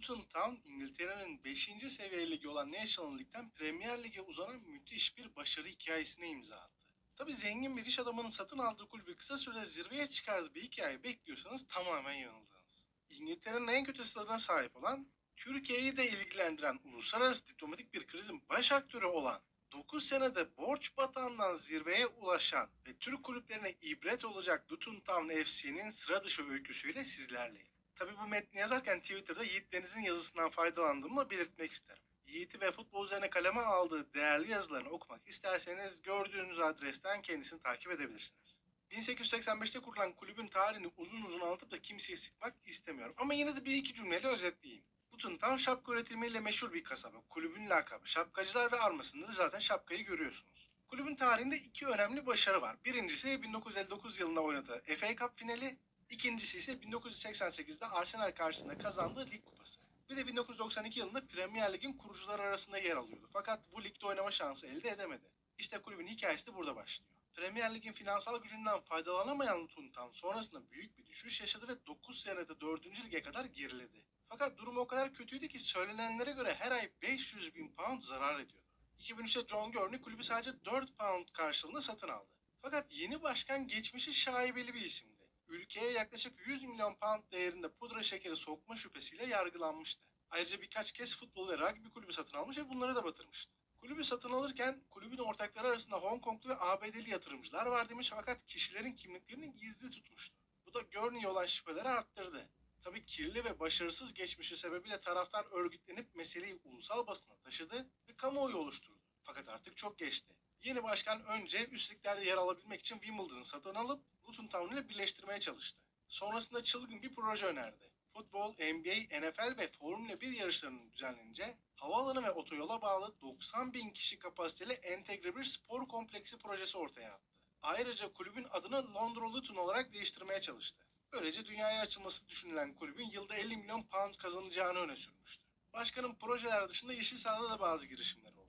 Luton Town, İngiltere'nin 5. seviye ligi olan National League'den Premier Lig'e uzanan müthiş bir başarı hikayesine imza attı. Tabi zengin bir iş adamının satın aldığı kulübü kısa sürede zirveye çıkardığı bir hikaye bekliyorsanız tamamen yanıldınız. İngiltere'nin en kötü stadına sahip olan, Türkiye'yi de ilgilendiren uluslararası diplomatik bir krizin baş aktörü olan 9 senede borç batağından zirveye ulaşan ve Türk kulüplerine ibret olacak Luton Town FC'nin sıra dışı öyküsüyle sizlerleyim. Tabi bu metni yazarken Twitter'da Yiğit Deniz'in yazısından faydalandığımı da belirtmek isterim. Yiğit'i ve futbol üzerine kaleme aldığı değerli yazılarını okumak isterseniz gördüğünüz adresten kendisini takip edebilirsiniz. 1885'te kurulan kulübün tarihini uzun uzun anlatıp da kimseye sıkmak istemiyorum. Ama yine de bir iki cümleyle özetleyeyim. Luton Town şapka üretimiyle meşhur bir kasaba. Kulübün lakabı şapkacılar ve armasında da zaten şapkayı görüyorsunuz. Kulübün tarihinde iki önemli başarı var. Birincisi 1959 yılında oynadığı FA Cup finali, ikincisi ise 1988'de Arsenal karşısında kazandığı lig kupası. Bir de 1992 yılında Premier Lig'in kurucuları arasında yer alıyordu. Fakat bu ligde oynama şansı elde edemedi. İşte kulübün hikayesi de burada başlıyor. Premier Lig'in finansal gücünden faydalanamayan Town sonrasında büyük bir düşüş yaşadı ve 9 senede 4. lige kadar geriledi. Fakat durum o kadar kötüydü ki söylenenlere göre her ay 500 bin pound zarar ediyordu. 2003'te John Gurney kulübü sadece 4 pound karşılığında satın aldı. Fakat yeni başkan geçmişi şaibeli bir isimdi. Ülkeye yaklaşık 100 milyon pound değerinde pudra şekeri sokma şüphesiyle yargılanmıştı. Ayrıca birkaç kez futbol ve rugby kulübü satın almış ve bunları da batırmıştı. Kulübü satın alırken kulübün ortakları arasında Hong Konglu ve ABD'li yatırımcılar var demiş fakat kişilerin kimliklerini gizli tutmuştu. Bu da Gurney'e olan şüpheleri arttırdı. Tabii kirli ve başarısız geçmişi sebebiyle taraftar örgütlenip meseleyi ulusal basına taşıdı ve kamuoyu oluşturdu. Fakat artık çok geçti. Yeni başkan önce üst liglerde yer alabilmek için Wimbledon'ı satın alıp Luton Town ile birleştirmeye çalıştı. Sonrasında çılgın bir proje önerdi. Futbol, NBA, NFL ve Formula 1 yarışlarının düzenlenince havaalanı ve otoyola bağlı 90 bin kişi kapasiteli entegre bir spor kompleksi projesi ortaya attı. Ayrıca kulübün adını Londra Luton olarak değiştirmeye çalıştı. Böylece dünyaya açılması düşünülen kulübün yılda 50 milyon pound kazanacağını öne sürmüştü. Başkanın projeler dışında yeşil sahada da bazı girişimler oldu.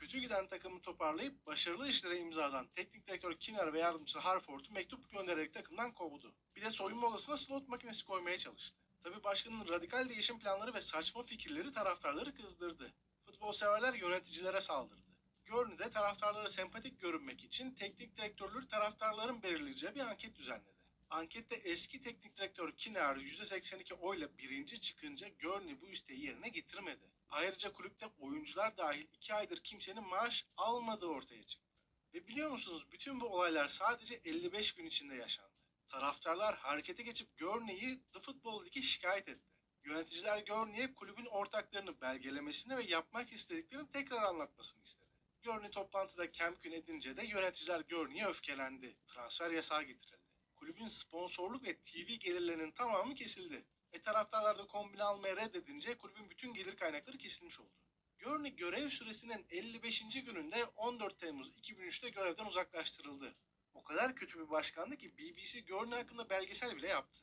Kötü giden takımı toparlayıp başarılı işlere imza atan teknik direktör Kinner ve yardımcısı Harford'u mektup göndererek takımdan kovdu. Bir de soyunma odasına slot makinesi koymaya çalıştı. Tabii başkanın radikal değişim planları ve saçma fikirleri taraftarları kızdırdı. Futbol severler yöneticilere saldırdı. Gurney de taraftarlara sempatik görünmek için teknik direktörleri taraftarların belirleyeceği bir anket düzenledi. Ankette eski teknik direktör Kinar %82 oyla birinci çıkınca Gurney bu isteği yerine getirmedi. Ayrıca kulüpte oyuncular dahil 2 aydır kimsenin maaş almadığı ortaya çıktı. Ve biliyor musunuz bütün bu olaylar sadece 55 gün içinde yaşandı. Taraftarlar harekete geçip Gurney'i The Football League'e şikayet etti. Yöneticiler Gurney'e kulübün ortaklarını belgelemesini ve yapmak istediklerini tekrar anlatmasını istedi. Gurney toplantıda kemkün edince de yöneticiler Gurney'e öfkelendi. Transfer yasağı getirildi. Kulübün sponsorluk ve TV gelirlerinin tamamı kesildi. E taraftarlar da kombine almaya reddedince kulübün bütün gelir kaynakları kesilmiş oldu. Gurney görev süresinin 55. gününde 14 Temmuz 2003'te görevden uzaklaştırıldı. O kadar kötü bir başkandı ki BBC Gurney hakkında belgesel bile yaptı.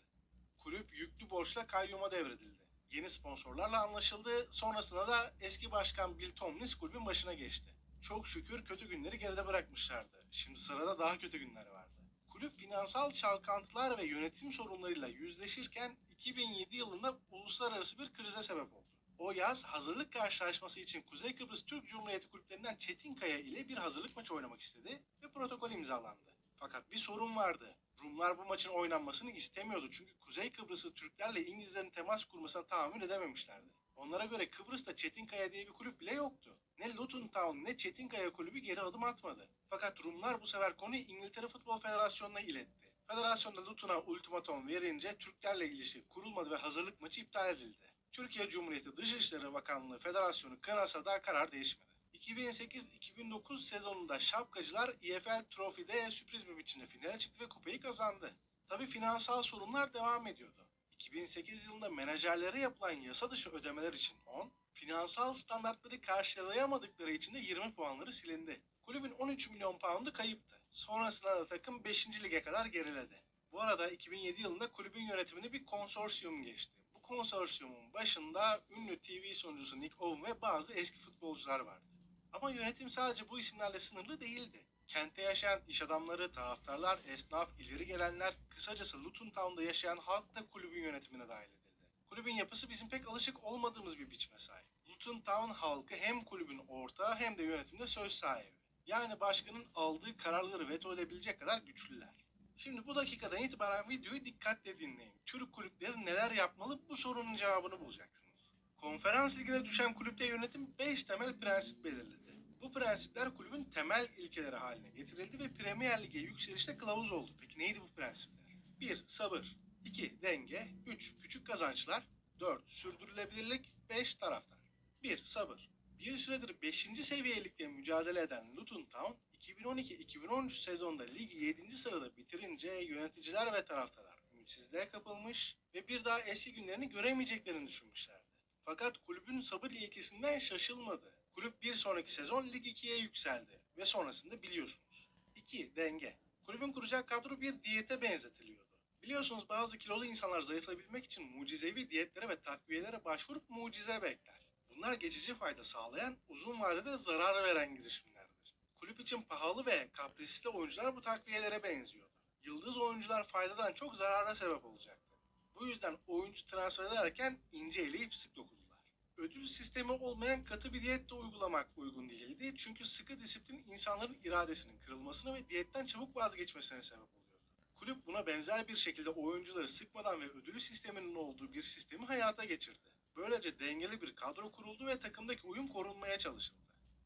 Kulüp yüklü borçla kayyuma devredildi. Yeni sponsorlarla anlaşıldı. Sonrasında da eski başkan Bill Tomlins kulübün başına geçti. Çok şükür kötü günleri geride bırakmışlardı. Şimdi sırada daha kötü günler vardı. Kulüp finansal çalkantılar ve yönetim sorunlarıyla yüzleşirken 2007 yılında uluslararası bir krize sebep oldu. O yaz hazırlık karşılaşması için Kuzey Kıbrıs Türk Cumhuriyeti kulüplerinden Çetinkaya ile bir hazırlık maçı oynamak istedi ve protokol imzalandı. Fakat bir sorun vardı. Rumlar bu maçın oynanmasını istemiyordu çünkü Kuzey Kıbrıs'ı Türklerle İngilizlerin temas kurmasına tahammül edememişlerdi. Onlara göre Kıbrıs'ta Çetinkaya diye bir kulüp bile yoktu. Ne Luton Town ne Çetinkaya kulübü geri adım atmadı. Fakat Rumlar bu sefer konuyu İngiltere Futbol Federasyonu'na iletti. Federasyonda Luton'a ultimatom verince Türklerle ilişki kurulmadı ve hazırlık maçı iptal edildi. Türkiye Cumhuriyeti Dışişleri Bakanlığı Federasyonu kınasa da karar değişmedi. 2008-2009 sezonunda şapkacılar EFL Trophy'de sürpriz bir biçimde finale çıktı ve kupayı kazandı. Tabi finansal sorunlar devam ediyordu. 2008 yılında menajerlere yapılan yasa dışı ödemeler için 10, finansal standartları karşılayamadıkları için de 20 puanları silindi. Kulübün 13 milyon poundu kayıptı. Sonrasında da takım 5. lige kadar geriledi. Bu arada 2007 yılında kulübün yönetimini bir konsorsiyum geçti. Bu konsorsiyumun başında ünlü TV sunucusu Nick Owen ve bazı eski futbolcular vardı. Ama yönetim sadece bu isimlerle sınırlı değildi. Kentte yaşayan iş adamları, taraftarlar, esnaf, ileri gelenler, kısacası Luton Town'da yaşayan halk da kulübün yönetimine dahil edildi. Kulübün yapısı bizim pek alışık olmadığımız bir biçime sahip. Luton Town halkı hem kulübün ortağı hem de yönetimde söz sahibi. Yani başkanın aldığı kararları veto edebilecek kadar güçlüler. Şimdi bu dakikadan itibaren videoyu dikkatle dinleyin. Türk kulüpleri neler yapmalı bu sorunun cevabını bulacaksınız. Konferans ligine düşen kulüpte yönetim 5 temel prensip belirledi. Bu prensipler kulübün temel ilkeleri haline getirildi ve Premier Lig'e yükselişte kılavuz oldu. Peki neydi bu prensipler? 1. Sabır 2. Denge 3. Küçük kazançlar 4. Sürdürülebilirlik 5. Taraftar 1. Sabır Bir süredir 5. seviyelikte mücadele eden Luton Town 2012-2013 sezonda ligi 7. sırada bitirince yöneticiler ve taraftarlar ümitsizliğe kapılmış ve bir daha eski günlerini göremeyeceklerini düşünmüşlerdi. Fakat kulübün sabır ilkesinden şaşılmadı. Kulüp bir sonraki sezon Lig 2'ye yükseldi ve sonrasında biliyorsunuz. 2. Denge. Kulübün kuracak kadro bir diyete benzetiliyordu. Biliyorsunuz bazı kilolu insanlar zayıflayabilmek için mucizevi diyetlere ve takviyelere başvurup mucize bekler. Bunlar geçici fayda sağlayan, uzun vadede zarar veren girişimlerdir. Kulüp için pahalı ve kaprisli oyuncular bu takviyelere benziyordu. Yıldız oyuncular faydadan çok zarara sebep olacaktı. Bu yüzden oyuncu transfer ederken ince eleyip sık dokudular. Ödül sistemi olmayan katı bir diyet de uygulamak uygun değildi. Çünkü sıkı disiplin insanların iradesinin kırılmasına ve diyetten çabuk vazgeçmesine sebep oluyordu. Kulüp buna benzer bir şekilde oyuncuları sıkmadan ve ödül sisteminin olduğu bir sistemi hayata geçirdi. Böylece dengeli bir kadro kuruldu ve takımdaki uyum korunmaya çalışıldı.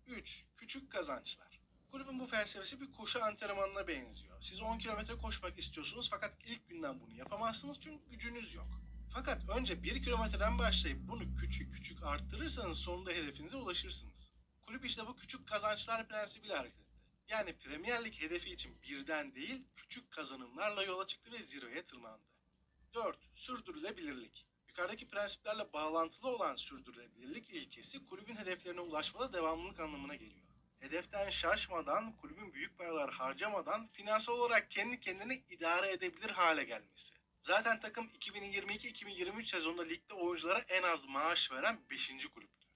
3. Küçük kazançlar. Kulübün bu felsefesi bir koşu antrenmanına benziyor. Siz 10 kilometre koşmak istiyorsunuz fakat ilk günden bunu yapamazsınız çünkü gücünüz yok. Fakat önce 1 kilometreden başlayıp bunu küçük küçük arttırırsanız sonunda hedefinize ulaşırsınız. Kulüp işte bu küçük kazançlar prensibiyle hareket etti. Yani Premier Lig hedefi için birden değil, küçük kazanımlarla yola çıktı ve zirveye tırmandı. 4. Sürdürülebilirlik. Yukarıdaki prensiplerle bağlantılı olan sürdürülebilirlik ilkesi kulübün hedeflerine ulaşmada devamlılık anlamına geliyor. Hedeften şaşmadan, kulübün büyük paralar harcamadan finansal olarak kendi kendine idare edebilir hale gelmesi. Zaten takım 2022-2023 sezonunda ligde oyunculara en az maaş veren 5. kulüptü.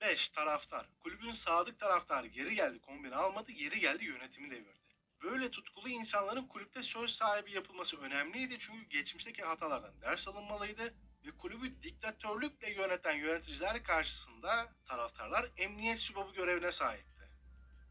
5. Taraftar. Kulübün sadık taraftarı geri geldi kombine almadı, geri geldi yönetimi devirdi. Böyle tutkulu insanların kulüpte söz sahibi yapılması önemliydi çünkü geçmişteki hatalardan ders alınmalıydı ve kulübü diktatörlükle yöneten yöneticiler karşısında taraftarlar emniyet sübabı görevine sahipti.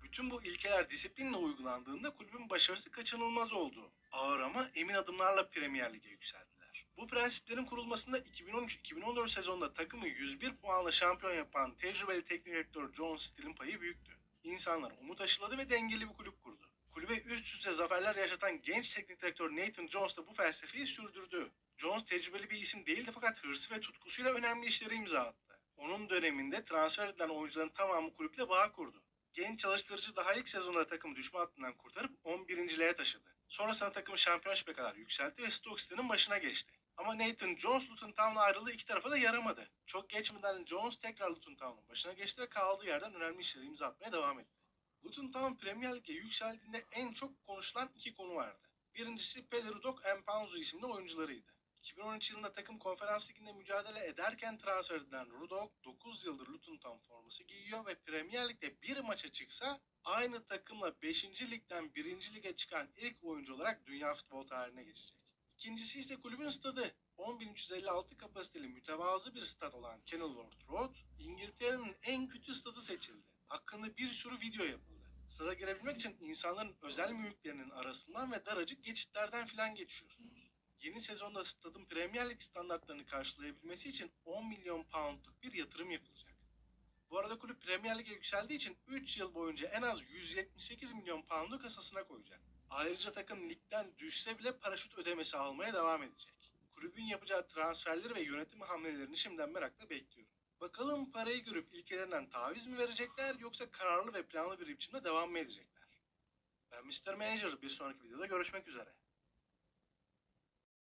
Bütün bu ilkeler disiplinle uygulandığında kulübün başarısı kaçınılmaz oldu. Ağır ama emin adımlarla Premier Lig'e yükseldiler. Bu prensiplerin kurulmasında 2013-2014 sezonunda takımı 101 puanla şampiyon yapan tecrübeli teknik direktör John Still'in payı büyüktü. İnsanlar umut aşıladı ve dengeli bir kulüp kurdu. Kulübe üst üste zaferler yaşatan genç teknik direktör Nathan Jones da bu felsefeyi sürdürdü. Jones tecrübeli bir isim değildi fakat hırsı ve tutkusuyla önemli işleri imza attı. Onun döneminde transfer edilen oyuncuların tamamı kulüple bağ kurdu. Genç çalıştırıcı daha ilk sezonda takımı düşme hattından kurtarıp 11.liğe taşıdı. Sonrasında takımı şampiyonşipe kadar yükseltti ve Stoke City'nin başına geçti. Ama Nathan Jones Luton Town'la ayrıldığı iki tarafa da yaramadı. Çok geçmeden Jones tekrar Luton Town'un başına geçti ve kaldığı yerden önemli işleri imza atmaya devam etti. Luton Town Premier Lig'e yükseldiğinde en çok konuşulan iki konu vardı. Birincisi Pele Rudok Mpanzu isimli oyuncularıydı. 2013 yılında takım konferans liginde mücadele ederken transfer edilen Rudok 9 yıldır Luton Town forması giyiyor ve Premier Lig'de bir maça çıksa aynı takımla 5. ligden 1. lige çıkan ilk oyuncu olarak dünya futbol tarihine geçecek. İkincisi ise kulübün stadı. 10.356 kapasiteli mütevazı bir stat olan Kenilworth Road, İngiltere'nin en kötü stadı seçildi. Hakkında bir sürü video yapıldı. Stada girebilmek için insanların özel mülklerinin arasından ve daracık geçitlerden filan geçiyorsunuz. Yeni sezonda stadın Premier Lig standartlarını karşılayabilmesi için 10 milyon poundluk bir yatırım yapılacak. Bu arada kulüp Premier Lig'e yükseldiği için 3 yıl boyunca en az 178 milyon poundu kasasına koyacak. Ayrıca takım ligden düşse bile paraşüt ödemesi almaya devam edecek. Kulübün yapacağı transferleri ve yönetim hamlelerini şimdiden merakla bekliyorum. Bakalım parayı görüp ilkelerinden taviz mi verecekler yoksa kararlı ve planlı bir biçimde devam mı edecekler? Ben Mr. Manager bir sonraki videoda görüşmek üzere.